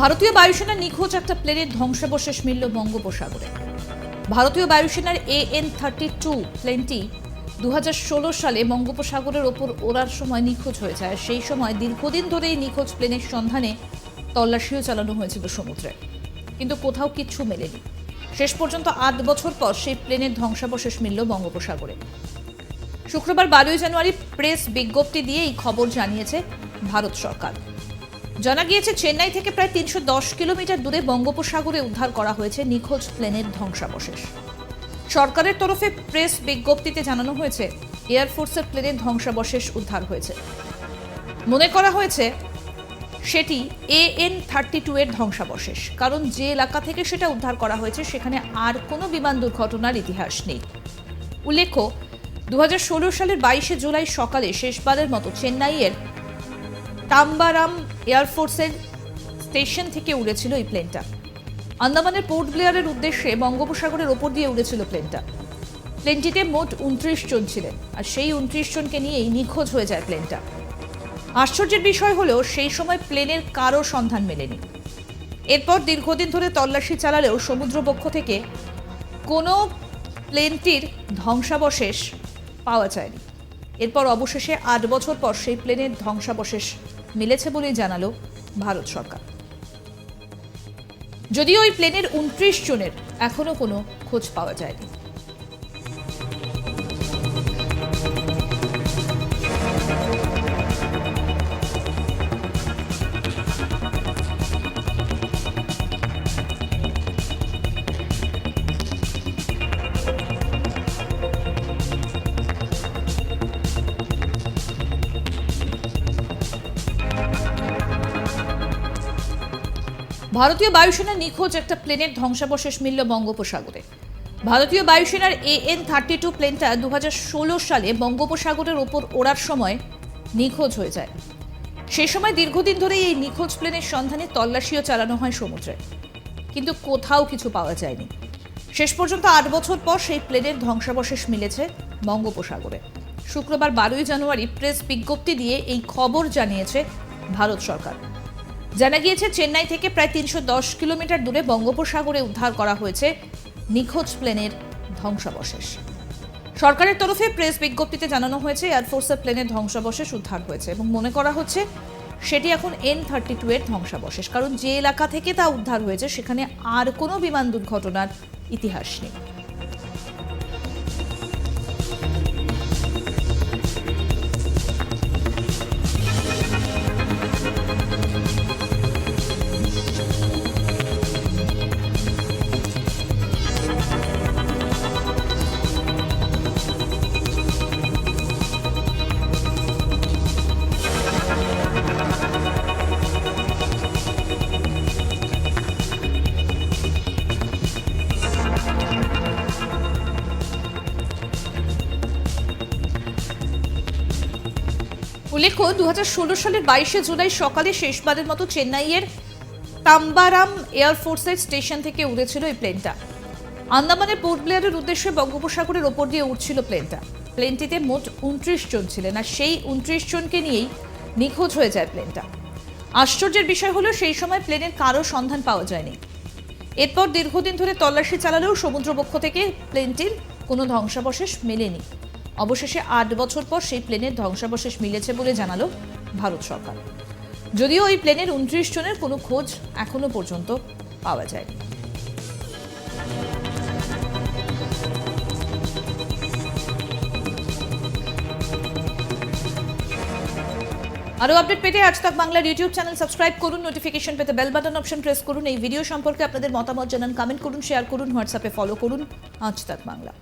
ভারতীয় বায়ুসেনার নিখোঁজ একটা প্লেনের ধ্বংসাবশেষ মিলল বঙ্গোপসাগরে। ভারতীয় বায়ুসেনার এ এন থার্টি টু প্লেনটি দু হাজার ষোলো সালে বঙ্গোপসাগরের ওপর ওড়ার সময় নিখোঁজ হয়ে যায়। সেই সময় দীর্ঘদিন ধরে এই নিখোঁজ প্লেনের সন্ধানে তল্লাশিও চালানো হয়েছিল সমুদ্রে। কিন্তু কোথাও কিচ্ছু মেলেনি। শেষ পর্যন্ত আট বছর পর সেই প্লেনের ধ্বংসাবশেষ মিলল বঙ্গোপসাগরে। শুক্রবার বারোই জানুয়ারি প্রেস বিজ্ঞপ্তি দিয়ে এই খবর জানিয়েছে ভারত সরকার। জানা গিয়েছে, চেন্নাই থেকে প্রায় তিনশো দশ কিলোমিটার দূরে বঙ্গোপসাগরে উদ্ধার করা হয়েছে নিখোঁজ প্লেনের ধ্বংসাবশেষ। সরকারের তরফে প্রেস বিজ্ঞপ্তিতে জানানো হয়েছে এয়ারফোর্সের প্লেনের ধ্বংসাবশেষ উদ্ধার হয়েছে। মনে করা হয়েছে, সেটি এ এন থার্টি টু এর ধ্বংসাবশেষ, কারণ যে এলাকা থেকে সেটা উদ্ধার করা হয়েছে, সেখানে আর কোনো বিমান দুর্ঘটনার ইতিহাস নেই। উল্লেখ্য দু হাজার ষোলো সালের বাইশে জুলাই সকালে শেষবারের মতো চেন্নাইয়ের তাম্বারাম এয়ারফোর্সের স্টেশন থেকে উড়েছিল এই প্লেনটা। আন্দামানের পোর্ট ব্লেয়ারের উদ্দেশ্যে বঙ্গোপসাগরের ওপর দিয়ে উড়েছিল প্লেনটা। প্লেনটিতে মোট উনত্রিশ জন ছিলেন, আর সেই উনত্রিশ জনকে নিয়েই নিখোঁজ হয়ে যায় প্লেনটা। আশ্চর্যের বিষয় হলো, সেই সময় প্লেনের কারও সন্ধান মেলেনি। এরপর দীর্ঘদিন ধরে তল্লাশি চালালেও সমুদ্রপক্ষ থেকে কোনো প্লেনটির ধ্বংসাবশেষ পাওয়া যায়নি। এরপর অবশেষে আট বছর পর সেই প্লেনের ধ্বংসাবশেষ মিলেছে বলেই জানালো ভারত সরকার। যদিও ওই প্লেনের উনত্রিশ জনের এখনও কোনো খোঁজ পাওয়া যায়নি। ভারতীয় বায়ুসেনার নিখোঁজ, একটা প্লেনের ধ্বংসাবশেষ মিলল বঙ্গোপসাগরে। ভারতীয় বায়ুসেনার এ এন থার্টি টু প্লেনটা দু হাজার ষোলো সালে বঙ্গোপসাগরের ওপর ওড়ার সময় নিখোঁজ হয়ে যায়। সে সময় দীর্ঘদিন ধরে এই নিখোঁজ প্লেনের সন্ধানে তল্লাশিও চালানো হয় সমুদ্রে। কিন্তু কোথাও কিছু পাওয়া যায়নি। শেষ পর্যন্ত আট বছর পর সেই প্লেনের ধ্বংসাবশেষ মিলেছে বঙ্গোপসাগরে। শুক্রবার বারোই জানুয়ারি প্রেস বিজ্ঞপ্তি দিয়ে এই খবর জানিয়েছে ভারত সরকার। জানা গিয়েছে, চেন্নাই থেকে প্রায় তিনশো দশ কিলোমিটার দূরে বঙ্গোপসাগরে উদ্ধার করা হয়েছে নিখোঁজ প্লেনের ধ্বংসাবশেষ। সরকারের তরফে প্রেস বিজ্ঞপ্তিতে জানানো হয়েছে, এয়ারফোর্সের প্লেনের ধ্বংসাবশেষ উদ্ধার হয়েছে এবং মনে করা হচ্ছে সেটি এখন এন থার্টি টু এর ধ্বংসাবশেষ, কারণ যে এলাকা থেকে তা উদ্ধার হয়েছে সেখানে আর কোনো বিমান দুর্ঘটনার ইতিহাস নেই। উল্লেখ্য দু হাজার ষোলো সালের বাইশে জুলাই সকালে শেষবারের মতো চেন্নাইয়ের তাম্বারাম এয়ারফোর্সের স্টেশন থেকে উড়েছিল এই প্লেনটা। আন্দামানের পোর্ট ব্লেয়ারের উদ্দেশ্যে বঙ্গোপসাগরের ওপর দিয়ে উঠছিল প্লেনটা। প্লেনটিতে মোট উনত্রিশ জন ছিলেন আর সেই উনত্রিশ জনকে নিয়েই নিখোঁজ হয়ে যায় প্লেনটা। আশ্চর্যের বিষয় হলো, সেই সময় প্লেনের কারও সন্ধান পাওয়া যায়নি। এরপর দীর্ঘদিন ধরে তল্লাশি চালালেও সমুদ্রপক্ষ থেকে প্লেনটির কোনো ধ্বংসাবশেষ মেলেনি। অবশেষে আট বছর পর সেই প্লেনের ধ্বংসাবশেষ মিলেছে বলে জানালো ভারত সরকার। যদিও ওই প্লেনের উনত্রিশ জনের কোনো খোঁজ এখনও পর্যন্ত পাওয়া যায়নি। আরও আপডেট পেতে আজ তাক বাংলার ইউটিউব চ্যানেল সাবস্ক্রাইব করুন, নোটিফিকেশন পেতে বেল বাটন অপশন প্রেস করুন, এই ভিডিও সম্পর্কে আপনাদের মতামত জানান কমেন্ট করুন শেয়ার করুন হোয়াটসঅ্যাপে ফলো করুন, আজ তাক বাংলা।